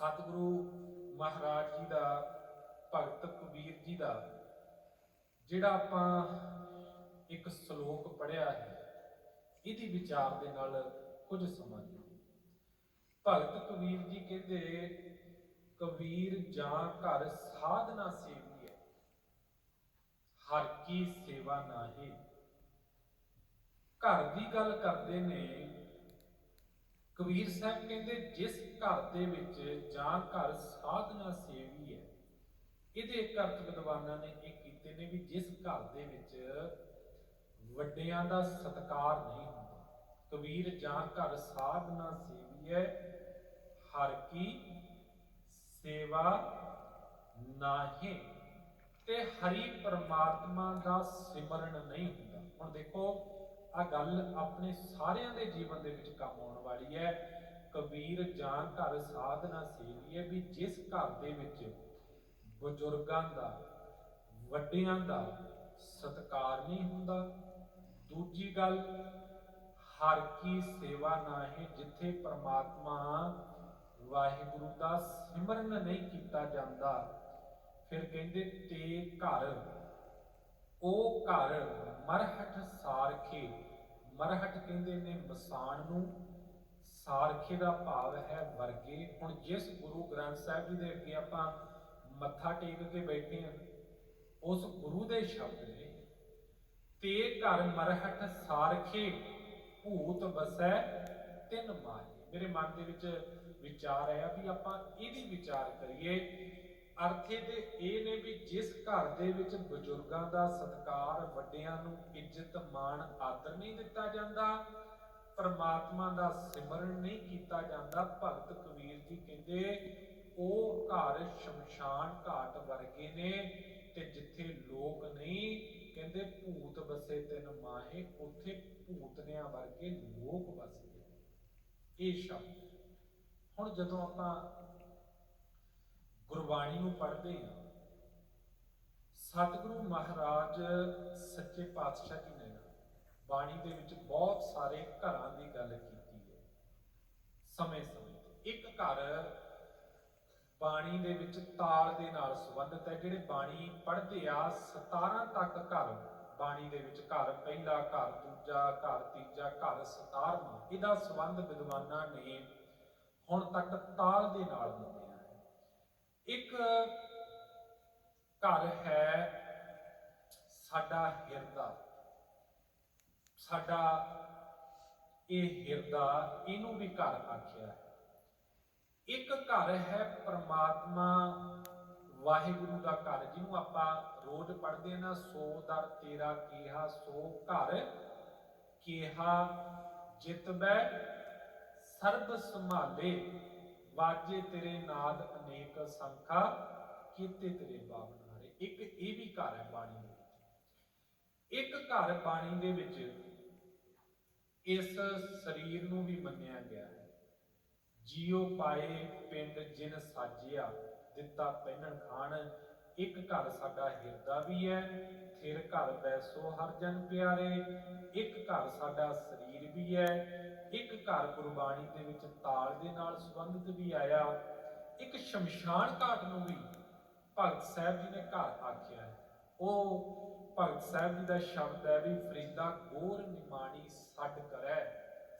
ਸਤਿਗੁਰੂ ਮਹਾਰਾਜ ਜੀ ਦਾ, ਭਗਤ ਕਬੀਰ ਜੀ ਦਾ, ਜਿਹੜਾ ਆਪਾਂ ਇੱਕ ਸ਼ਲੋਕ ਪੜਿਆ ਹੈ, ਇਹਦੀ ਵਿਚਾਰ ਦੇ ਨਾਲ ਕੁਝ ਸਮਾਂਗੇ ਭਗਤ ਕਬੀਰ ਜੀ ਕਹਿੰਦੇ, ਕਬੀਰ ਜਾਂ ਘਰ ਸਾਧਨਾ ਸੇਵੀ ਹੈ, ਹਰ ਕੀ ਸੇਵਾ ਨਾਹੀ। ਘਰ ਦੀ ਗੱਲ ਕਰਦੇ ਨੇ ਕਬੀਰ ਸਾਹਿਬ ਕਹਿੰਦੇ, ਜਿਸ ਘਰ ਦੇ ਵਿੱਚ ਜਾਂ ਘਰ ਸਾਧਨਾ ਸੇਵੀ ਹੈ, ਇਹਦੇ ਇੱਕ ਵਿਦਵਾਨਾਂ ਨੇ ਇਹ ਕੀਤੇ ਨੇ ਵੀ ਜਿਸ ਘਰ ਦੇ ਵਿੱਚ ਵੱਡਿਆਂ ਦਾ ਸਤਕਾਰ ਨਹੀਂ ਹੁੰਦਾ। ਕਬੀਰ ਜਾਂ ਘਰ ਸਾਧਨਾ ਸੇਵੀ ਹੈ, ਹਰ ਕੀ ਸੇਵਾ ਨਾਹੀਂ ਤੇ ਹਰੀ ਪਰਮਾਤਮਾ ਦਾ ਸਿਮਰਨ ਨਹੀਂ ਹੁੰਦਾ। ਹੁਣ ਦੇਖੋ ਆ ਗੱਲ ਆਪਣੇ ਸਾਰਿਆਂ ਦੇ ਜੀਵਨ ਦੇ ਵਿੱਚ ਕੰਮ ਆਉਣ ਵਾਲੀ ਹੈ। ਕਬੀਰ ਜਾਂ ਘਰ ਸਾਧਨਾ ਸੇਵੀ ਵੀ ਜਿਸ ਘਰ ਦੇ ਵਿੱਚ ਬਜ਼ੁਰਗਾਂ ਦਾ, ਵੱਡਿਆਂ ਦਾ ਸਤਕਾਰ ਨਹੀਂ ਹੁੰਦਾ। ਦੂਜੀ ਗੱਲ, ਹਰ ਕੀ ਸੇਵਾ ਨਾਹੀਂ ਜਿੱਥੇ ਪ੍ਰਮਾਤਮਾ ਵਾਹਿਗੁਰੂ ਦਾ ਸਿਮਰਨ ਨਹੀਂ ਕੀਤਾ ਜਾਂਦਾ, ਫਿਰ ਕਹਿੰਦੇ ਤੇ ਘਰ, ਉਹ ਘਰ ਮਰਹਟ ਸਾਰਖੇ ਮਰਹਟ ਕਹਿੰਦੇ ਨੇ, ਮਸਾਨ ਨੂੰ ਸਾਰਖੇ ਦਾ ਭਾਵ ਹੈ ਵਰਗੇ। ਹੁਣ ਜਿਸ ਗੁਰੂ ਗ੍ਰੰਥ ਸਾਹਿਬ ਜੀ ਦੇ ਅੱਗੇ ਆਪਾਂ ਮੱਥਾ ਟੇਕ ਕੇ ਬੈਠੇ ਹਾਂ, ਉਸ ਗੁਰੂ ਦੇ ਸ਼ਬਦ ਨੇ, ਤੇ ਘਰ ਮਰਹਟ ਸਾਰਖੇ, ਭੂਤ ਵਸੈ, ਤਿੰਨ ਮਾਹੀ। ਮੇਰੇ ਮਨ ਦੇ ਵਿੱਚ ਵਿਚਾਰ ਆਇਆ ਵੀ ਆਪਾਂ ਇਹਦੀ ਵਿਚਾਰ ਕਰੀਏ ਅਰਥੇ ਤੇ ਇਹ ਨੇ ਵੀ ਜਿਸ ਘਰ ਦੇ ਵਿੱਚ ਬਜ਼ੁਰਗਾਂ ਦਾ ਸਤਕਾਰ ਵੱਡਿਆਂ ਨੂੰ ਇੱਜ਼ਤ ਮਾਣ ਆਦਰ ਨਹੀਂ ਦਿੱਤਾ ਜਾਂਦਾ, ਪਰਮਾਤਮਾ ਦਾ ਸਿਮਰਨ ਨਹੀਂ ਕੀਤਾ ਜਾਂਦਾ, ਭਗਤ ਕਬੀਰ ਜੀ ਕਹਿੰਦੇ, ਉਹ ਘਰ ਸ਼ਮਸ਼ਾਨ ਘਾਟ ਵਰਗੇ ਨੇ ਤੇ ਜਿੱਥੇ ਲੋਕ ਨਹੀਂ, ਕਹਿੰਦੇ ਭੂਤ ਵਸੇ ਤਿੰਨ ਮਾਹੇ, ਉੱਥੇ ਭੂਤਨਿਆਂ ਵਰਗੇ ਲੋਕ ਵਸਦੇ ਇਹ ਸ਼ਬਦ। ਹੁਣ ਜਦੋਂ ਆਪਾਂ ਗੁਰਬਾਣੀ ਨੂੰ ਪੜ੍ਹਦੇ ਹਾਂ। ਸਤਿਗੁਰੂ ਮਹਾਰਾਜ ਸੱਚੇ ਪਾਤਸ਼ਾਹ ਜੀ ਨੇ ਬਾਣੀ ਦੇ ਵਿੱਚ ਬਹੁਤ ਸਾਰੇ ਘਰਾਂ ਦੀ ਗੱਲ ਕੀਤੀ ਹੈ। ਸਮੇਂ ਸਮੇਂ ਇੱਕ ਘਰ ਬਾਣੀ ਦੇ ਵਿੱਚ ਤਾਲ ਦੇ ਨਾਲ ਸੰਬੰਧਿਤ ਹੈ। ਜਿਹੜੇ ਬਾਣੀ ਪੜ੍ਹਦੇ ਆ 17 ਤੱਕ ਘਰ ਬਾਣੀ ਦੇ ਵਿੱਚ ਘਰ, ਪਹਿਲਾ ਘਰ, ਦੂਜਾ ਘਰ, ਤੀਜਾ ਘਰ 17ਵਾਂ ਇਹਦਾ ਸੰਬੰਧ ਵਿਦਵਾਨਾਂ ਨੇ ਹੁਣ ਤੱਕ ਤਾਲ ਦੇ ਨਾਲ ਮੰਨਿਆ। ਇੱਕ ਘਰ ਹੈ ਸਾਡਾ ਹਿਰਦਾ। ਸਾਡਾ ਇਹ ਹਿਰਦਾ ਇਹਨੂੰ ਵੀ ਘਰ ਆਖਿਆ ਇੱਕ ਘਰ ਹੈ ਪ੍ਰਮਾਤਮਾ ਵਾਹਿਗੁਰੂ ਦਾ ਘਰ, ਜਿਹਨੂੰ ਆਪਾਂ ਰੋਜ਼ ਪੜ੍ਹਦੇ ਨਾ, ਸੋ ਦਰ ਤੇਰਾ ਕੀਹਾ, ਸੋ ਘਰ ਕੀਹਾ ਜਿਤਬੈ ਸਰਬ ਸੰਭਾਲੇ। ਵਾਜੇ ਤੇਰੇ ਨਾਦ ਅਨੇਕ ਸੰਖਾ, ਕੀਤੇ ਤੇਰੇ ਬਾਵਨਾਰੇ ਇੱਕ ਇਹ ਵੀ ਘਰ ਹੈ ਬਾਣੀ ਦੇ ਵਿੱਚ। ਇੱਕ ਘਰ ਬਾਣੀ ਦੇ ਵਿੱਚ ਇਸ ਸਰੀਰ ਨੂੰ ਵੀ ਮੰਨਿਆ ਗਿਆ ਹੈ। ਜੀਉ ਪਾਏ ਪਿੰਡ ਜਿਨ ਸਾਜਿਆ, ਦਿੱਤਾ ਪਹਿਨਣ ਖਾਣ ਇੱਕ ਘਰ ਸਾਡਾ ਹਿਰਦਾ ਵੀ ਹੈ ਥਿਰ ਘਰ ਬੈਸੋ ਹਰ ਜਨ ਪਿਆਰੇ। ਇੱਕ ਘਰ ਸਾਡਾ ਸਰੀਰ ਵੀ ਹੈ, ਇੱਕ ਘਰ ਗੁਰਬਾਣੀ ਦੇ ਵਿੱਚ ਤਾਲ ਦੇ ਨਾਲ ਸੰਬੰਧਿਤ ਵੀ ਆਇਆ। ਇੱਕ ਸ਼ਮਸ਼ਾਨ ਘਾਟ ਨੂੰ ਵੀ ਭਗਤ ਸਾਹਿਬ ਜੀ ਨੇ ਘਰ ਆਖਿਆ ਉਹ ਭਗਤ ਸਾਹਿਬ ਜੀ ਦਾ ਸ਼ਬਦ ਹੈ ਵੀ ਫਰੀਦਾ ਗੋਰ ਨਿਮਾਣੀ ਛੱਡ ਕਰੈ।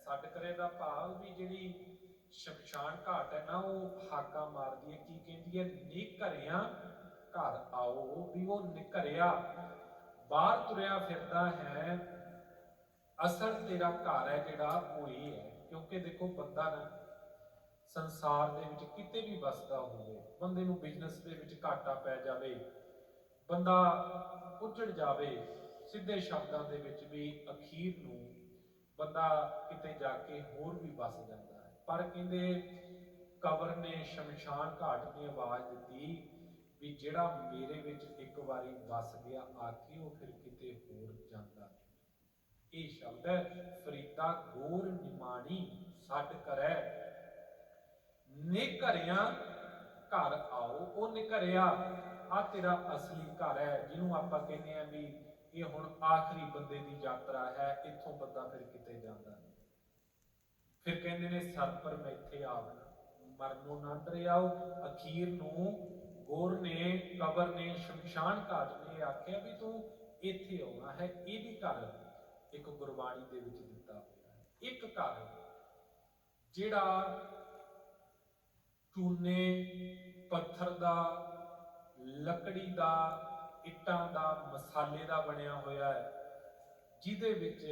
ਛੱਡ ਕਰੇ ਦਾ ਭਾਵ ਵੀ ਜਿਹੜੀ ਸ਼ਮਸ਼ਾਨ ਘਾਟ ਹੈ ਨਾ, ਉਹ ਹਾਕਾ ਮਾਰਦੀ ਹੈ, ਕੀ ਕਹਿੰਦੀ ਹੈ? ਨਿਕਰਿਆ ਘਰ ਆਓ, ਵੀ ਉਹ ਨਿਕਰਿਆ। ਬਾਹਰ ਤੁਰਿਆ ਫਿਰਦਾ ਹੈ। ਅਸਲ ਤੇਰਾ ਘਰ ਹੈ ਜਿਹੜਾ ਉਹ ਹੈ, ਕਿਉਂਕਿ ਦੇਖੋ ਬੰਦਾ ਨਾ ਸੰਸਾਰ ਦੇ ਵਿੱਚ ਕਿਤੇ ਵੀ ਵਸਦਾ ਹੋਵੇ, ਬੰਦੇ ਨੂੰ ਬਿਜ਼ਨਸ ਦੇ ਵਿੱਚ ਘਾਟਾ ਪੈ ਜਾਵੇ, ਬੰਦਾ ਉੱਜੜ ਜਾਵੇ, ਸਿੱਧੇ ਸ਼ਬਦਾਂ ਦੇ ਵਿੱਚ ਵੀ ਅਖੀਰ ਨੂੰ ਬੰਦਾ ਕਿਤੇ ਜਾ ਕੇ ਹੋਰ ਵੀ ਵਸ ਜਾਂਦਾ ਹੈ। ਪਰ ਕਹਿੰਦੇ ਕਬਰ ਨੇ ਸ਼ਮਸ਼ਾਨ ਘਾਟ ਦੀ ਆਵਾਜ਼ ਦਿੱਤੀ ਵੀ ਜਿਹੜਾ ਮੇਰੇ ਵਿੱਚ ਇੱਕ ਵਾਰੀ ਵਸ ਗਿਆ, ਆਖੀ ਉਹ ਫਿਰ ਕਿਤੇ ਹੋਰ ਜਾਂਦਾ। ਇਹ ਸ਼ਬਦ ਹੈ, ਫਰੀਦਾ ਗੋਰ ਨਿਮਾਣੀ ਛੱਡ ਕਰੈ। ਨਿਕਰਿਆ ਘਰ ਆਓ, ਉਹ ਨਿਕਰਿਆ ਆ ਤੇਰਾ ਅਸਲੀ ਘਰ ਹੈ, ਜਿਹਨੂੰ ਆਪਾਂ ਕਹਿੰਦੇ ਆ ਵੀ ਇਹ ਹੁਣ ਆਖਰੀ ਬੰਦੇ ਦੀ ਯਾਤਰਾ ਹੈ, ਇੱਥੋਂ ਬੰਦਾ ਫਿਰ ਕਿਤੇ ਜਾਂਦਾ ਨਹੀਂ। ਫਿਰ ਕਹਿੰਦੇ ਨੇ ਸਤ ਪਰ ਮੈਂ ਇੱਥੇ ਆਵਣਾ ਮਰਨੋਂ ਨਾ ਡਰਿਆਓ ਅਖੀਰ ਨੂੰ ਗੌਰ ਨੇ, ਕਬਰ ਨੇ, ਸ਼ਮਸ਼ਾਨ ਘਾਟ ਨੇ ਆਖਿਆ ਵੀ ਤੂੰ ਇੱਥੇ ਆਉਣਾ ਹੈ ਇਹ ਵੀ ਘਰ ਇੱਕ ਗੁਰਬਾਣੀ ਦੇ ਵਿੱਚ ਦਿੱਤਾ ਹੋਇਆ ਹੈ। ਇੱਕ ਘਰ ਜਿਹੜਾ ਚੂਨੇ, ਪੱਥਰ ਦਾ, ਲੱਕੜੀ ਦਾ, ਇੱਟਾਂ ਦਾ, ਮਸਾਲੇ ਦਾ ਬਣਿਆ ਹੋਇਆ ਹੈ, ਜਿਹਦੇ ਵਿੱਚ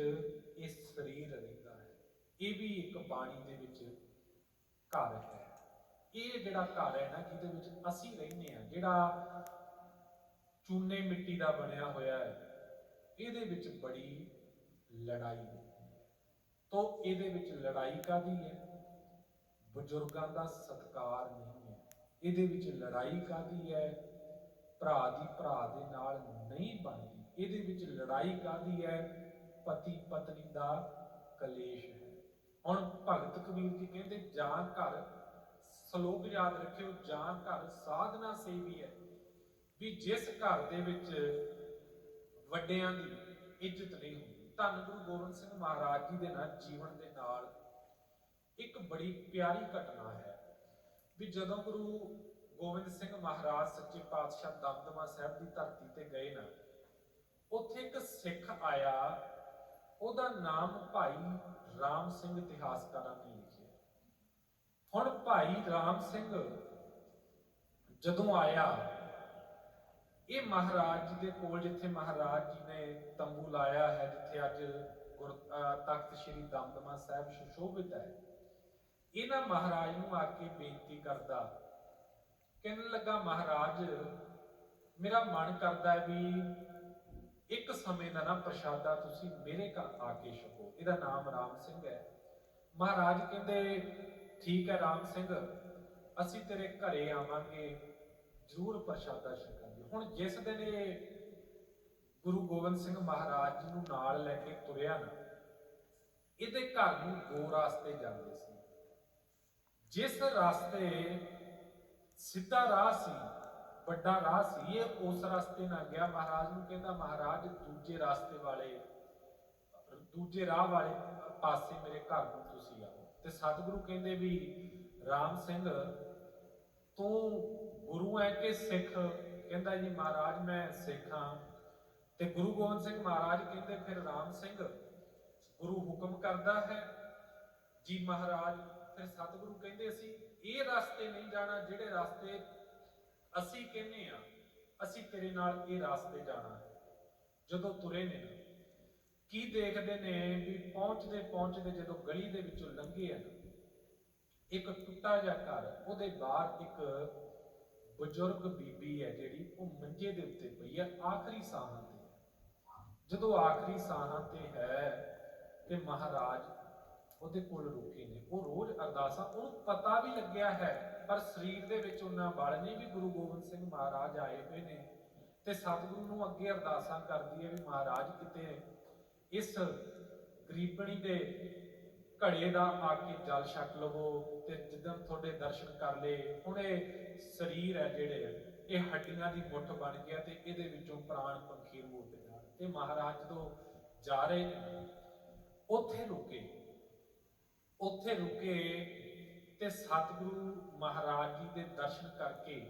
ਇਹ ਸਰੀਰ ਰਹਿੰਦਾ ਹੈ। ਇਹ ਵੀ ਇੱਕ ਬਾਣੀ ਦੇ ਵਿੱਚ ਘਰ ਹੈ। ਇਹ ਜਿਹੜਾ ਘਰ ਹੈ ਨਾ, ਜਿਹਦੇ ਵਿੱਚ ਅਸੀਂ ਰਹਿੰਦੇ ਆ ਜਿਹੜਾ ਚੂਨੇ ਮਿੱਟੀ ਦਾ ਬਣਿਆ ਹੋਇਆ ਹੈ, ਇਹਦੇ ਵਿੱਚ ਬੜੀ ਲੜਾਈ ਹੁੰਦੀ ਹੈ। ਤੋਂ ਇਹਦੇ ਵਿੱਚ ਲੜਾਈ ਕਾਦੀ ਹੈ? ਬਜ਼ੁਰਗਾਂ ਦਾ ਸਤਕਾਰ ਨਹੀਂ ਹੈ। ਇਹਦੇ ਵਿੱਚ ਲੜਾਈ ਕਾਦੀ ਹੈ? ਭਰਾ ਦੀ ਭਰਾ ਦੇ ਨਾਲ ਨਹੀਂ ਬਣਦੀ। ਇਹਦੇ ਵਿੱਚ ਲੜਾਈ ਕਾਦੀ ਹੈ? ਪਤੀ ਪਤਨੀ ਦਾ ਕਲੇਸ਼ ਹੈ। ਹੁਣ ਭਗਤ ਕਬੀਰ ਜੀ ਕਹਿੰਦੇ, ਜਾਂ ਘਰ ਸ਼ਲੋਕ ਯਾਦ ਰੱਖਿਓ ਜਾਂ ਘਰ ਸਾਧਨਾ ਸੇਵੀ ਹੈ। ਵੀ ਜਿਸ ਘਰ ਦੇ ਵਿੱਚ ਵੱਡਿਆਂ ਦੀ ਇੱਜ਼ਤ ਨਹੀਂ ਹੁੰਦੀ, ਧੰਨ ਗੁਰੂ ਗੋਬਿੰਦ ਸਿੰਘ ਮਹਾਰਾਜ ਜੀ ਦੇ ਨਾਲ ਜੀਵਨ ਦੇ ਨਾਲ ਇੱਕ ਬੜੀ ਪਿਆਰੀ ਘਟਨਾ ਹੈ। ਵੀ ਜਦੋਂ ਗੁਰੂ ਗੋਬਿੰਦ ਸਿੰਘ ਮਹਾਰਾਜ ਸੱਚੇ ਪਾਤਸ਼ਾਹ ਦਮਦਮਾ ਸਾਹਿਬ ਦੀ ਧਰਤੀ ਤੇ ਗਏ ਨਾ, ਉੱਥੇ ਇੱਕ ਸਿੱਖ ਆਇਆ, ਉਹਦਾ ਨਾਮ ਭਾਈ ਰਾਮ ਸਿੰਘ ਇਤਿਹਾਸਕਾਰਾਂ ਨੇ ਹੁਣ ਭਾਈ ਰਾਮ ਸਿੰਘ ਜਦੋਂ ਆਇਆ, ਇਹ ਮਹਾਰਾਜ ਜੀ ਦੇ ਕੋਲ ਜਿੱਥੇ ਮਹਾਰਾਜ ਜੀ ਨੇ ਤੰਬੂ ਲਾਇਆ ਹੈ, ਜਿੱਥੇ ਅੱਜ ਤਖਤ ਸ੍ਰੀ ਦਮਦਮਾ ਸਾਹਿਬ ਸੁਸ਼ੋਭਿਤ ਹੈ, ਇਹਨਾਂ ਮਹਾਰਾਜ ਨੂੰ ਆ ਕੇ ਬੇਨਤੀ ਕਰਦਾ, ਕਹਿਣ ਲੱਗਾ, ਮਹਾਰਾਜ, ਮੇਰਾ ਮਨ ਕਰਦਾ ਹੈ ਵੀ ਇੱਕ ਸਮੇਂ ਦਾ ਨਾ ਪ੍ਰਸ਼ਾਦਾ ਤੁਸੀਂ ਮੇਰੇ ਘਰ ਆ ਕੇ ਛਕੋ, ਇਹਦਾ ਨਾਮ ਰਾਮ ਸਿੰਘ ਹੈ। ਮਹਾਰਾਜ ਕਹਿੰਦੇ ਠੀਕ ਹੈ ਰਾਮ ਸਿੰਘ, ਅਸੀਂ ਤੇਰੇ ਘਰੇ ਆਵਾਂਗੇ, ਜ਼ਰੂਰ ਪ੍ਰਸ਼ਾਦਾ ਛਕਾਂਗੇ ਹੁਣ ਜਿਸ ਦਿਨ ਇਹ ਗੁਰੂ ਗੋਬਿੰਦ ਸਿੰਘ ਮਹਾਰਾਜ ਜੀ ਨੂੰ ਨਾਲ ਲੈ ਕੇ ਤੁਰਿਆ ਨਾ, ਇਹਦੇ ਘਰ ਨੂੰ ਦੋ ਰਸਤੇ ਜਾਂਦੇ ਸੀ। ਜਿਸ ਰਸਤੇ ਸਿੱਧਾ ਰਾਹ ਸੀ, ਵੱਡਾ ਰਾਹ ਸੀ, ਇਹ ਉਸ ਰਸਤੇ ਨਾਲ ਗਿਆ। ਮਹਾਰਾਜ ਨੂੰ ਕਹਿੰਦਾ, ਮਹਾਰਾਜ, ਦੂਜੇ ਰਸਤੇ ਵਾਲੇ, ਦੂਜੇ ਰਾਹ ਵਾਲੇ ਪਾਸੇ ਮੇਰੇ ਘਰ ਨੂੰ ਤੁਸੀਂ ਆਓ। ਤੇ ਸਤਿਗੁਰੂ ਕਹਿੰਦੇ ਵੀ, ਰਾਮ ਸਿੰਘ, ਤੂੰ ਗੁਰੂ ਹੈ ਕਿ ਸਿੱਖ? ਕਹਿੰਦਾ ਜੀ, ਮਹਾਰਾਜ, ਮੈਂ ਸਿੱਖ ਹਾਂ। ਤੇ ਗੁਰੂ ਗੋਬਿੰਦ ਸਿੰਘ ਮਹਾਰਾਜ ਕਹਿੰਦੇ ਫਿਰ ਰਾਮ ਸਿੰਘ ਗੁਰੂ ਹੁਕਮ ਕਰਦਾ ਹੈ। ਜੀ ਮਹਾਰਾਜ, ਫਿਰ ਸਤਿਗੁਰੂ ਕਹਿੰਦੇ ਅਸੀਂ ਇਹ ਰਸਤੇ ਨਹੀਂ ਜਾਣਾ ਜਿਹੜੇ ਰਸਤੇ ਅਸੀਂ ਕਹਿੰਦੇ ਆ। ਅਸੀਂ ਤੇਰੇ ਨਾਲ ਇਹ ਰਸਤੇ ਜਾਣਾ। ਜਦੋਂ ਤੁਰੇ ਨੇ ਕੀ ਦੇਖਦੇ ਨੇ ਵੀ ਪਹੁੰਚਦੇ ਪਹੁੰਚਦੇ ਜਦੋਂ ਗਲੀ ਦੇ ਵਿੱਚੋਂ ਲੰਘੇ ਆ ਇੱਕ ਟੁੱਟਾ ਜਿਹਾ ਘਰ, ਉਹਦੇ ਬਾਹਰ ਇੱਕ ਬਜ਼ੁਰਗ ਬੀਬੀ ਹੈ ਜਿਹੜੀ, ਉਹ ਮੰਜੇ ਦੇ ਉੱਤੇ ਪਈ ਹੈ ਆਖਰੀ ਸਾਹਾਂ ਤੇ। ਜਦੋਂ ਆਖਰੀ ਸਾਹਾਂ ਤੇ ਹੈ ਤੇ ਮਹਾਰਾਜ ਉਹਦੇ ਕੋਲ ਰੁਕੇ ਨੇ। ਉਹ ਰੋਜ਼ ਅਰਦਾਸਾਂ, ਉਹਨੂੰ ਪਤਾ ਵੀ ਲੱਗਿਆ ਹੈ, ਪਰ ਸਰੀਰ ਦੇ ਵਿੱਚ ਉਹਨਾਂ ਬਲ ਨਹੀਂ ਵੀ ਗੁਰੂ ਗੋਬਿੰਦ ਸਿੰਘ ਮਹਾਰਾਜ ਆਏ ਹੋਏ ਨੇ। ਤੇ ਸਤਿਗੁਰੂ ਨੂੰ ਅੱਗੇ ਅਰਦਾਸਾਂ ਕਰਦੀ ਹੈ ਵੀ ਮਹਾਰਾਜ ਕਿਤੇ ਇਸ ਗਰੀਬਣੀ ਦੇ ਘੜੇ ਦਾ ਆ ਕੇ ਜਲ ਛਕ ਲਵੋ ਤੇ ਜਿੱਦਣ ਤੁਹਾਡੇ ਦਰਸ਼ਨ ਕਰ ਲਏ, ਹੁਣ ਇਹ ਸਰੀਰ ਹੈ ਜਿਹੜੇ ਇਹ ਹੱਡੀਆਂ ਦੀ ਮੁੱਠ ਬਣ ਗਿਆ ਤੇ ਇਹਦੇ ਵਿੱਚੋਂ ਪ੍ਰਾਣ ਪੰਖੀ ਨੂੰ ਜਾਣ ਤੇ ਮਹਾਰਾਜ ਜਦੋਂ ਜਾ ਰਹੇ ਨੇ, ਉੱਥੇ ਰੁਕੇ ਉੱਥੇ ਰੁਕੇ ਤੇ ਸਤਿਗੁਰੂ ਮਹਾਰਾਜ ਜੀ ਦੇ ਦਰਸ਼ਨ ਕਰਕੇ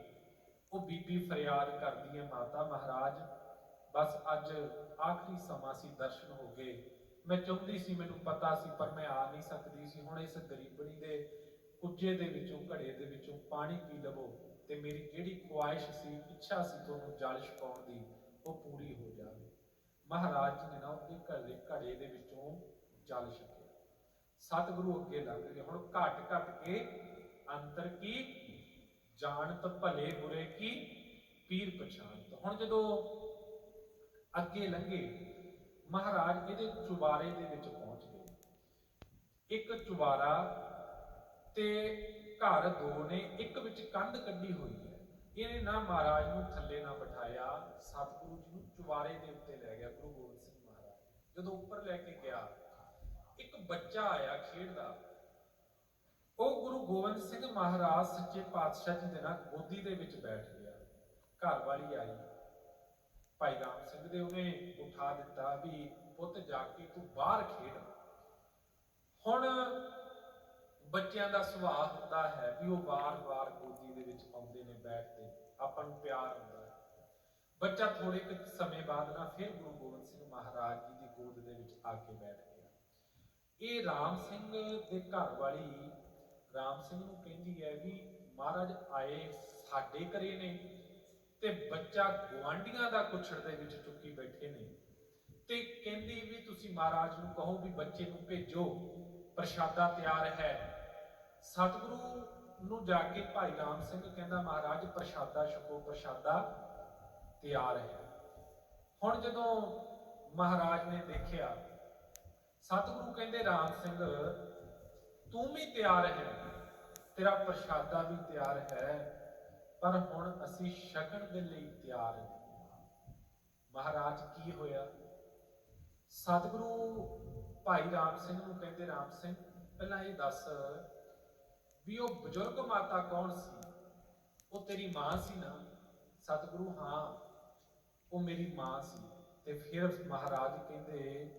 ਉਹ ਬੀਬੀ ਫਰਿਆਦ ਕਰਦੀ ਹੈ ਮਾਤਾ ਮਹਾਰਾਜ ਬਸ ਅੱਜ ਆਖਰੀ ਸਮਾਂ ਸੀ, ਦਰਸ਼ਨ ਹੋ ਗਏ। ਮੈਂ ਚਾਹੁੰਦੀ ਸੀ, ਮੈਨੂੰ ਪਤਾ ਸੀ, ਪਰ ਮੈਂ ਆ ਨਹੀਂ ਸਕਦੀ ਸੀ। ਹੁਣ ਇਸ ਗਰੀਬਣੀ ਦੇ ਕੁੱਜੇ ਦੇ ਵਿੱਚੋਂ, ਘੜੇ ਦੇ ਵਿੱਚੋਂ ਪਾਣੀ ਪੀ ਲਵੋ ਤੇ ਮੇਰੀ ਜਿਹੜੀ ਖੁਆਇਸ਼ ਸੀ, ਇੱਛਾ ਸੀ ਤੁਹਾਨੂੰ ਜਲ ਛਕਾਉਣ ਦੀ, ਉਹ ਪੂਰੀ ਹੋ ਜਾਵੇ। ਮਹਾਰਾਜ ਜੀ ਨੇ ਨਾ ਉਹਦੇ ਘੜੇ ਘੜੇ ਦੇ ਵਿੱਚੋਂ ਜਲ ਛਕਿਆ। ਸਤਿਗੁਰੂ ਅੱਗੇ ਲੱਗ ਗਏ। ਹੁਣ ਘਟ ਘਟ ਕੇ ਅੰਤਰ ਕੀ? ਜਾਣਤ ਭਲੇ ਬੁਰੇ ਕੀ? ਪੀਰ ਪਛਾਨਤ ਹੁਣ ਜਦੋਂ ਅੱਗੇ ਲੰਘੇ, ਮਹਾਰਾਜ ਇਹਦੇ ਚੁਬਾਰੇ ਦੇ ਵਿੱਚ ਪਹੁੰਚ ਗਏ। ਇੱਕ ਚੁਬਾਰਾ ਤੇ ਘਰ ਦੋ ਨੇ, ਇੱਕ ਵਿੱਚ ਕੰਧ ਕੱਢੀ ਹੋਈ ਹੈ। ਇਹਨੇ ਨਾ ਮਹਾਰਾਜ ਨੂੰ ਥੱਲੇ ਨਾ ਬਿਠਾਇਆ, ਸਤਿਗੁਰੂ ਜੀ ਨੂੰ ਚੁਬਾਰੇ ਦੇ ਉੱਤੇ ਲੈ ਗਿਆ, ਗੁਰੂ ਗੋਬਿੰਦ ਸਿੰਘ ਮਹਾਰਾਜ। ਜਦੋਂ ਉੱਪਰ ਲੈ ਕੇ ਗਿਆ, ਇੱਕ ਬੱਚਾ ਆਇਆ ਖੇਡਦਾ। ਉਹ ਗੁਰੂ ਗੋਬਿੰਦ ਸਿੰਘ ਮਹਾਰਾਜ ਸੱਚੇ ਪਾਤਸ਼ਾਹ ਜੀ ਦੇ ਨਾਲ ਗੋਦੀ ਦੇ ਵਿੱਚ ਬੈਠ ਗਿਆ। ਘਰ ਵਾਲੀ ਆਈ। ਭਾਈ ਰਾਮ ਸਿੰਘ ਦੇ ਉਹਨੇ ਉਠਾ ਦਿੱਤਾ ਵੀ ਪੁੱਤ ਜਾ ਕੇ ਤੂੰ ਬਾਹਰ ਖੇਡ। ਹੁਣ ਬੱਚਿਆਂ ਦਾ ਸੁਭਾਅ ਹੁੰਦਾ ਹੈ ਵੀ ਉਹ ਵਾਰ-ਵਾਰ ਗੋਦੀ ਦੇ ਵਿੱਚ ਆਉਂਦੇ ਨੇ ਬੈਠਦੇ। ਆਪਾਂ ਨੂੰ ਪਿਆਰ ਹੁੰਦਾ ਹੈ। ਬੱਚਾ ਥੋੜੇ ਕੁ ਸਮੇਂ ਬਾਅਦ ਨਾ ਫਿਰ ਗੁਰੂ ਗੋਬਿੰਦ ਸਿੰਘ ਮਹਾਰਾਜ ਜੀ ਦੀ ਗੋਦ ਦੇ ਵਿੱਚ ਆ ਕੇ ਬੈਠ ਗਿਆ। ਇਹ ਰਾਮ ਸਿੰਘ ਦੇ ਘਰ ਵਾਲੀ ਰਾਮ ਸਿੰਘ ਨੂੰ ਕਹਿੰਦੀ ਹੈ ਵੀ ਮਹਾਰਾਜ ਆਏ ਸਾਡੇ ਘਰੇ ਨੇ। ਤੇ ਬੱਚਾ ਗੁਆਂਢੀਆਂ ਦਾ ਕੁਛੜ ਦੇ ਵਿੱਚ ਚੁੱਕੀ ਬੈਠੇ ਨੇ। ਤੇ ਕਹਿੰਦੀ ਵੀ ਤੁਸੀਂ ਮਹਾਰਾਜ ਨੂੰ ਕਹੋ ਵੀ ਬੱਚੇ ਨੂੰ ਭੇਜੋ, ਪ੍ਰਸ਼ਾਦਾ ਤਿਆਰ ਹੈ। ਸਤਿਗੁਰੂ ਨੂੰ ਜਾ ਕੇ ਭਾਈ ਰਾਮ ਸਿੰਘ ਕਹਿੰਦਾ, ਮਹਾਰਾਜ ਪ੍ਰਸ਼ਾਦਾ ਛਕੋ, ਪ੍ਰਸ਼ਾਦਾ ਤਿਆਰ ਹੈ। ਹੁਣ ਜਦੋਂ ਮਹਾਰਾਜ ਨੇ ਦੇਖਿਆ, ਸਤਿਗੁਰੂ ਕਹਿੰਦੇ, ਰਾਮ ਸਿੰਘ, ਤੂੰ ਵੀ ਤਿਆਰ ਹੈ, ਤੇਰਾ ਪ੍ਰਸ਼ਾਦਾ ਵੀ ਤਿਆਰ ਹੈ। ਪਰ ਹੁਣ ਅਸੀਂ ਸ਼ਕਣ ਦੇ ਲਈ ਤਿਆਰ ਨਹੀਂ ਮਹਾਰਾਜ ਕੀ ਹੋਇਆ? ਸਤਿਗੁਰੂ ਭਾਈ ਰਾਮ ਸਿੰਘ ਨੂੰ ਕਹਿੰਦੇ, ਰਾਮ ਸਿੰਘ, ਪਹਿਲਾਂ ਇਹ ਦੱਸ ਵੀ ਉਹ ਬਜ਼ੁਰਗ ਮਾਤਾ ਕੌਣ ਸੀ? ਉਹ ਤੇਰੀ ਮਾਂ ਸੀ ਨਾ? ਸਤਿਗੁਰੂ, ਹਾਂ, ਉਹ ਮੇਰੀ ਮਾਂ ਸੀ। ਤੇ ਫਿਰ ਮਹਾਰਾਜ ਕਹਿੰਦੇ,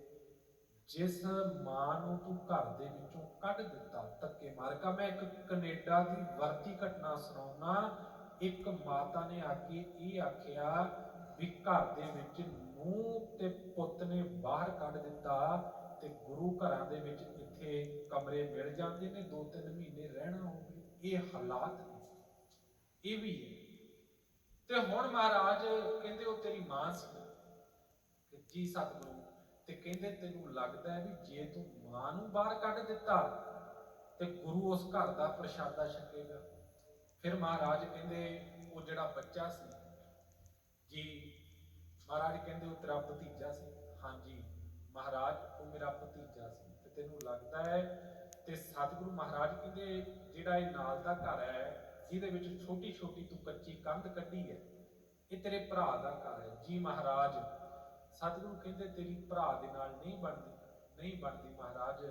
ਜਿਸ ਮਾਂ ਨੂੰ ਤੂੰ ਘਰ ਦੇ ਵਿੱਚੋਂ ਕੱਢ ਦਿੱਤਾ, ਧੱਕੇ ਮਾਰ। ਕੇ, ਮੈਂ ਇੱਕ ਕੈਨੇਡਾ ਦੀ ਵਰਤੀ ਘਟਨਾ ਸੁਣਾਉਣਾ ਇੱਕ ਮਾਤਾ ਨੇ ਆ ਕੇ ਇਹ ਆਖਿਆ ਵੀ ਘਰ ਦੇ ਵਿੱਚ ਨੂੰਹ ਤੇ ਪੁੱਤ ਨੇ ਬਾਹਰ ਕੱਢ ਦਿੱਤਾ ਤੇ ਗੁਰੂ ਘਰਾਂ ਦੇ ਵਿੱਚ ਇੱਥੇ ਕਮਰੇ ਮਿਲ ਜਾਂਦੇ ਨੇ, ਦੋ ਤਿੰਨ ਮਹੀਨੇ ਰਹਿਣਾ ਹੋਵੇ। ਇਹ ਹਾਲਾਤ ਇਹ ਵੀ ਹੈ। ਤੇ ਹੁਣ ਮਹਾਰਾਜ ਕਹਿੰਦੇ, ਉਹ ਤੇਰੀ ਮਾਂ ਸੀ। ਕਿ ਜੀ ਸਤਿਗੁਰੂ, ਤੇ ਕਹਿੰਦੇ ਤੈਨੂੰ ਲੱਗਦਾ ਹੈ ਵੀ ਜੇ ਤੂੰ ਮਾਂ ਨੂੰ ਬਾਹਰ ਕੱਢ ਦਿੱਤਾ, ਤੇ ਗੁਰੂ ਉਸ ਘਰ ਦਾ ਪ੍ਰਸ਼ਾਦਾ ਛਕੇਗਾ। ਫਿਰ ਮਹਾਰਾਜ ਕਹਿੰਦੇ, ਉਹ ਜਿਹੜਾ ਬੱਚਾ ਸੀ, ਜੀ, ਮਹਾਰਾਜ ਕਹਿੰਦੇ ਉਹ ਤੇਰਾ ਭਤੀਜਾ ਸੀ। ਹਾਂਜੀ, ਮਹਾਰਾਜ, ਉਹ ਮੇਰਾ ਭਤੀਜਾ ਸੀ ਤੇ ਤੈਨੂੰ ਲੱਗਦਾ ਹੈ ਤੇ ਸਤਿਗੁਰੂ ਮਹਾਰਾਜ ਕਹਿੰਦੇ, ਜਿਹੜਾ ਇਹ ਨਾਲ ਦਾ ਘਰ ਹੈ, ਜਿਹਦੇ ਵਿੱਚ ਛੋਟੀ ਛੋਟੀ ਤੂੰ ਕੱਚੀ ਕੰਧ ਕੱਢੀ ਹੈ, ਇਹ ਤੇਰੇ ਭਰਾ ਦਾ ਘਰ ਹੈ। ਜੀ, ਮਹਾਰਾਜ, ਸਤਿਗੁਰੂ ਕਹਿੰਦੇ ਤੇਰੀ ਭਰਾ ਦੇ ਨਾਲ ਨਹੀਂ ਬਣਦੀ ਨਹੀਂ ਬਣਦੀ ਮਹਾਰਾਜ,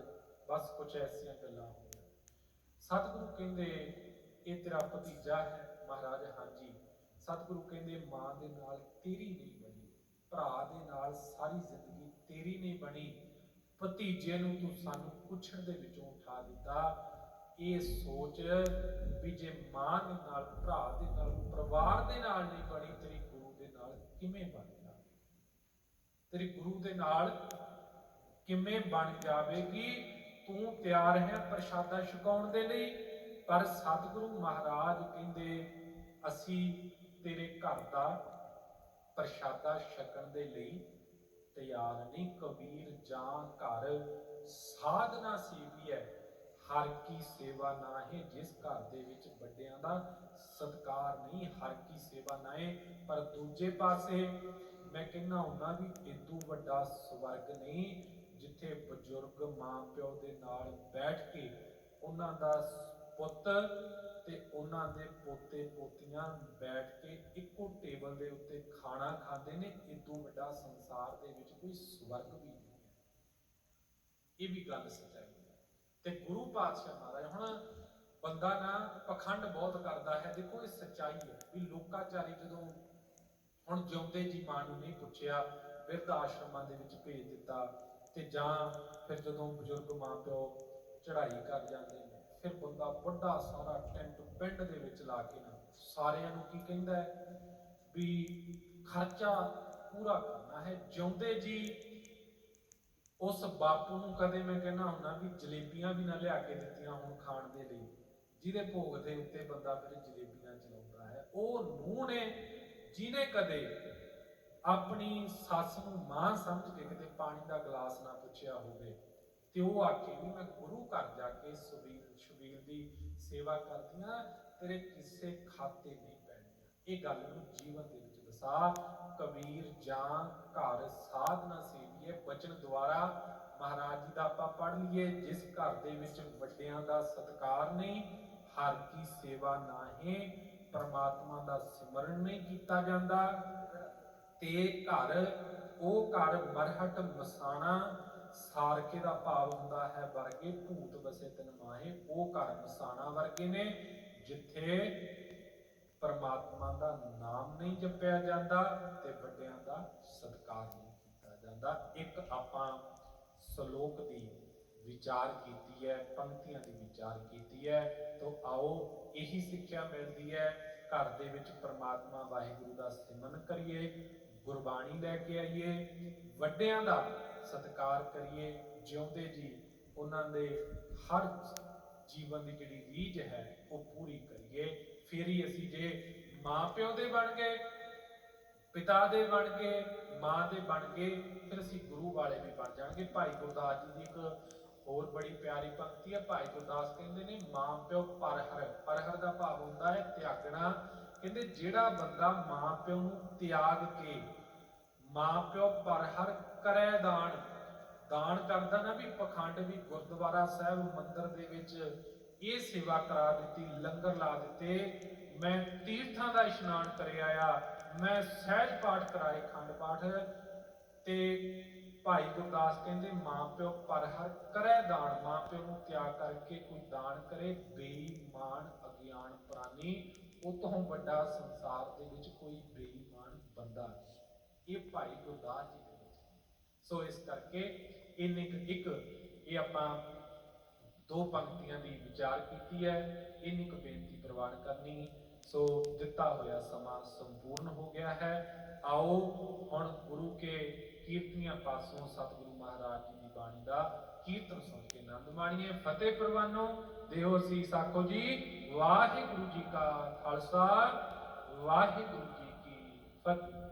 ਬਸ ਕੁਝ ਐਸੀਆਂ ਗੱਲਾਂ ਹੋਈਆਂ। ਸਤਿਗੁਰੂ ਕਹਿੰਦੇ ਇਹ ਤੇਰਾ ਭਤੀਜਾ ਹੈ, ਮਹਾਰਾਜ, ਹਾਂਜੀ। ਸਤਿਗੁਰੂ ਕਹਿੰਦੇ, ਮਾਂ ਦੇ ਨਾਲ ਤੇਰੀ ਨਹੀਂ ਬਣੀ, ਭਰਾ ਦੇ ਨਾਲ ਸਾਰੀ ਜ਼ਿੰਦਗੀ ਤੇਰੀ ਨਹੀਂ ਬਣੀ। ਭਤੀਜੇ ਨੂੰ ਤੂੰ ਸਾਨੂੰ ਕੁਛੜ ਦੇ ਵਿੱਚੋਂ ਉਠਾ ਦਿੱਤਾ। ਇਹ ਸੋਚ ਵੀ ਜੇ ਮਾਂ ਦੇ ਨਾਲ, ਭਰਾ ਦੇ ਨਾਲ, ਪਰਿਵਾਰ ਦੇ ਨਾਲ ਨਹੀਂ ਬਣੀ, ਤੇਰੀ ਗੁਰੂ ਦੇ ਨਾਲ ਕਿਵੇਂ ਬਣ ਜਾਵੇ ਤੇਰੀ ਗੁਰੂ ਦੇ ਨਾਲ ਕਿਵੇਂ ਬਣ ਜਾਵੇਗੀ? ਤੂੰ ਤਿਆਰ ਹੈ ਪ੍ਰਸ਼ਾਦਾ ਛਕਾਉਣ ਦੇ ਲਈ? ਪਰ ਸਤਿਗੁਰੂ ਮਹਾਰਾਜ ਕਹਿੰਦੇ, ਅਸੀਂ ਤੇਰੇ ਘਰ ਦਾ ਪ੍ਰਸ਼ਾਦਾ ਛਕਣ ਦੇ ਲਈ ਤਿਆਰ ਨਹੀਂ, ਕਬੀਰ ਜਾਂ ਘਰ ਸਾਧਨਾ ਸੇਵੀ ਹੈ ਹਰ ਕੀ ਸੇਵਾ ਨਾ ਹੈ ਜਿਸ ਘਰ ਦੇ ਵਿੱਚ ਵੱਡਿਆਂ ਦਾ ਸਤਕਾਰ ਨਹੀਂ, ਹਰ ਕੀ ਸੇਵਾ ਨਾ ਹੈ ਪਰ ਦੂਜੇ ਪਾਸੇ ਮੈਂ ਕਹਿੰਦਾ ਹੁੰਦਾ ਵੀ ਇਦੋਂ ਵੱਡਾ ਸਵਰਗ ਨਹੀਂ, ਜਿੱਥੇ ਬਜ਼ੁਰਗ ਮਾਂ ਪਿਓ ਦੇ ਨਾਲ ਬੈਠ ਕੇ ਉਹਨਾਂ ਦਾ ਪੁੱਤ ਤੇ ਉਹਨਾਂ ਦੇ ਪੋਤੇ ਪੋਤੀਆਂ ਬੈਠ ਕੇ ਇੱਕੋ ਟੇਬਲ ਦੇ ਉੱਤੇ ਖਾਣਾ ਖਾਂਦੇ ਨੇ ਇਦੋਂ ਵੱਡਾ ਸੰਸਾਰ ਦੇ ਵਿੱਚ ਕੋਈ ਸਵਰਗ ਵੀ ਨਹੀਂ ਹੈ। ਇਹ ਵੀ ਗੱਲ ਸੱਚਾਈ ਹੈ। ਤੇ ਗੁਰੂ ਪਾਤਸ਼ਾਹ ਮਹਾਰਾਜ, ਹੁਣ ਬੰਦਾ ਨਾ ਪਖੰਡ ਬਹੁਤ ਕਰਦਾ ਹੈ। ਦੇਖੋ, ਇਹ ਸੱਚਾਈ ਹੈ ਵੀ ਲੋਕਾਚਾਰੀ ਜਦੋਂ ਹੁਣ ਜਿਉਂਦੇ ਜੀ ਮਾਂ ਨੂੰ ਨਹੀਂ ਪੁੱਛਿਆ, ਬਿਰਧ ਆਸ਼ਰਮਾਂ ਦੇ ਵਿੱਚ ਭੇਜ ਦਿੱਤਾ ਤੇ ਜਾਂ ਫਿਰ ਜਦੋਂ ਬਜ਼ੁਰਗ ਮਾਂ ਪਿਓ ਚੜ੍ਹਾਈ ਕਰ ਜਾਂਦੇ ਫਿਰ ਬੰਦਾ ਵੱਡਾ ਸਾਰਾ ਟੈਂਟ ਪਿੰਡ ਦੇ ਵਿੱਚ ਲਾ ਕੇ ਨਾ ਸਾਰਿਆਂ ਨੂੰ ਕੀ ਕਹਿੰਦਾ ਹੈ? ਵੀ ਖਰਚਾ ਪੂਰਾ ਕਰਨਾ ਹੈ। ਜਿਉਂਦੇ ਜੀ, ਉਸ ਬਾਪੂ ਨੂੰ ਕਦੇ ਮੈਂ ਕਹਿੰਦਾ ਹੁੰਦਾ ਵੀ ਜਲੇਬੀਆਂ ਵੀ ਨਾ ਲਿਆ ਕੇ ਦਿੱਤੀਆਂ ਹੁਣ ਖਾਣ ਦੇ ਲਈ। ਜਿਹਦੇ ਭੋਗ ਦੇ ਉੱਤੇ ਬੰਦਾ ਫਿਰ ਜਲੇਬੀਆਂ ਚਲਾਉਂਦਾ ਹੈ। ਉਹ ਨੂੰਹ ਨੇ, ਜਿਹਨੇ ਕਦੇ ਆਪਣੀ ਸੱਸ ਨੂੰ ਮਾਂ ਸਮਝ ਕੇ ਕਿਤੇ ਪਾਣੀ ਦਾ ਗਲਾਸ ਨਾ ਪੁੱਛਿਆ ਹੋਵੇ, ਤੇ ਉਹ ਆਖੇ ਵੀ ਮੈਂ ਗੁਰੂ ਘਰ ਜਾ ਕੇ ਸੁਬੀਰ ਸ਼ਬੀਰ ਦੀ ਸੇਵਾ ਕਰਦੀਆਂ, ਤੇਰੇ ਕਿਸੇ ਖਾਤੇ ਨਹੀਂ ਪੈਣੀਆਂ। ਇਹ ਗੱਲ ਨੂੰ ਜੀਵਨ ਦੇ ਵਿੱਚ ਵਸਾ ਕਬੀਰ ਜਾਂ ਘਰ ਸਾਧਨਾ ਸੇਵੀਏ, ਬਚਨ ਦੁਆਰਾ ਮਹਾਰਾਜ ਜੀ ਦਾ ਆਪਾਂ ਪੜ੍ਹ ਲਈਏ, ਜਿਸ ਘਰ ਦੇ ਵਿੱਚ ਵੱਡਿਆਂ ਦਾ ਸਤਕਾਰ ਨਹੀਂ, ਹਰ ਕੀ ਸੇਵਾ ਨਾ ਨਾਹੀਂ, ਪਰਮਾਤਮਾ ਦਾ ਸਿਮਰਨ ਨਹੀਂ ਕੀਤਾ ਜਾਂਦਾ। ਤੇ ਘਰ, ਉਹ ਘਰ ਮਰਹਟ ਮਸਾਣਾ ਸਾਰਕੇ ਦਾ ਭਾਵ ਹੁੰਦਾ ਹੈ ਵਰਗੇ, ਭੂਤ ਵਸੇ ਤਨ ਮਾਹੇ, ਉਹ ਘਰ ਮਸਾਣਾ ਵਰਗੇ ਨੇ, ਜਿੱਥੇ ਪਰਮਾਤਮਾ ਦਾ ਨਾਮ ਨਹੀਂ ਜਪਿਆ ਜਾਂਦਾ ਤੇ ਵੱਡਿਆਂ ਦਾ ਸਤਿਕਾਰ ਨਹੀਂ ਕੀਤਾ ਜਾਂਦਾ। ਇੱਕ ਆਪਾਂ ਸ਼ਲੋਕ ਦੀ ਵਿਚਾਰ ਕੀਤੀ ਹੈ, ਪੰਕਤੀਆਂ ਦੀ ਵਿਚਾਰ ਕੀਤੀ ਹੈ, ਤੋਂ ਆਓ ਇਹੀ ਸਿੱਖਿਆ ਮਿਲਦੀ ਹੈ, ਘਰ ਦੇ ਵਿੱਚ ਪ੍ਰਮਾਤਮਾ ਵਾਹਿਗੁਰੂ ਦਾ ਸਿਮਰਨ ਕਰੀਏ ਗੁਰਬਾਣੀ ਲੈ ਕੇ ਆਈਏ, ਵੱਡਿਆਂ ਦਾ ਸਤਿਕਾਰ ਕਰੀਏ, ਜਿਉਂਦੇ ਜੀ, ਉਹਨਾਂ ਦੇ ਹਰ ਜੀਵਨ ਦੀ ਜਿਹੜੀ ਰੀਝ ਹੈ, ਉਹ ਪੂਰੀ ਕਰੀਏ। ਫਿਰ ਹੀ ਅਸੀਂ ਜੇ ਮਾਂ ਪਿਓ ਦੇ ਬਣ ਗਏ, ਪਿਤਾ ਦੇ ਬਣ ਗਏ, ਮਾਂ ਦੇ ਬਣ ਗਏ, ਫਿਰ ਅਸੀਂ ਗੁਰੂ ਵਾਲੇ ਵੀ ਬਣ ਜਾਣਗੇ ਭਾਈ ਗੁਰਦਾਸ ਜੀ ਦੀ ਇੱਕ ਹੋਰ ਬੜੀ ਪਿਆਰੀ ਪੰਕਤੀ ਹੈ। ਭਾਈ ਗੁਰਦਾਸ ਕਹਿੰਦੇ ਨੇ ਮਾਂ ਪਿਓ ਪਰਹਰ ਪਰਹਰ ਦਾ ਭਾਵ ਹੁੰਦਾ ਹੈ, ਤਿਆਗਣਾ। ਕਹਿੰਦੇ ਜਿਹੜਾ ਬੰਦਾ ਮਾਂ ਪਿਓ ਨੂੰ ਤਿਆਗ ਕੇ ਮਾਂ ਪਿਓ ਪਰਹਰ ਕਰੇ ਦਾਨ ਦਾਨ ਕਰਦਾ ਨਾ ਵੀ ਪਖੰਡ ਵੀ ਗੁਰਦੁਆਰਾ ਸਾਹਿਬ ਮੰਦਿਰ ਦੇ ਵਿੱਚ ਇਹ ਸੇਵਾ ਕਰਾ ਦਿੱਤੀ, ਲੰਗਰ ਲਾ ਦਿੱਤੇ, ਮੈਂ ਤੀਰਥਾਂ ਦਾ ਇਸ਼ਨਾਨ ਕਰਿਆ ਆ, ਮੈਂ ਸਹਿਜ ਪਾਠ ਕਰਾਏ ਖੰਡ ਪਾਠ ਤੇ ਭਾਈ ਗੁਰਦਾਸ ਕਹਿੰਦੇ ਮਾਂ ਪਿਓ ਪਰਹਰ ਕਰੈ ਦਾਨ, ਮਾਂ ਪਿਓ ਨੂੰ ਤਿਆਗ ਕਰਕੇ ਕੋਈ ਦਾਨ ਕਰੇ, ਬੇਈਮਾਨ ਅਗਿਆਨ ਪ੍ਰਾਨੀ ਉਹ ਤੋਂ ਵੱਡਾ ਸੰਸਾਰ ਦੇ ਵਿੱਚ ਕੋਈ ਬੇਈਮਾਨ ਬੰਦਾ ਇਹ ਭਾਈ ਗੁਰਦਾਸ ਜੀ ਦੇ ਵਿੱਚ। ਸੋ ਇਸ ਕਰਕੇ ਇਹਨੇ ਇੱਕ, ਇਹ ਆਪਾਂ ਦੋ ਪੰਕਤੀਆਂ ਦੀ ਵਿਚਾਰ ਕੀਤੀ ਹੈ। ਇਹਨੂੰ ਇੱਕ ਬੇਨਤੀ ਪ੍ਰਵਾਨ ਕਰਨੀ। ਸੋ ਦਿੱਤਾ ਹੋਇਆ ਸਮਾਂ ਸੰਪੂਰਨ ਹੋ ਗਿਆ ਹੈ। ਆਓ ਹੁਣ ਗੁਰੂ ਕੇ ਕੀਰਤਨੀਆਂ ਪਾਸੋਂ ਸਤਿਗੁਰੂ ਮਹਾਰਾਜ ਜੀ ਦੀ ਬਾਣੀ ਦਾ ਕੀਰਤਨ ਸੁਣ ਕੇ ਆਨੰਦ ਮਾਣੀਏ। ਫਤਿਹ ਪ੍ਰਵਾਨੋ, ਦੇਹੋ ਸੀ ਸਾਖੋ ਜੀ, ਵਾਹਿਗੁਰੂ ਜੀ ਕਾ ਖਾਲਸਾ, ਵਾਹਿਗੁਰੂ ਜੀ ਕੀ ਫਤਿਹ।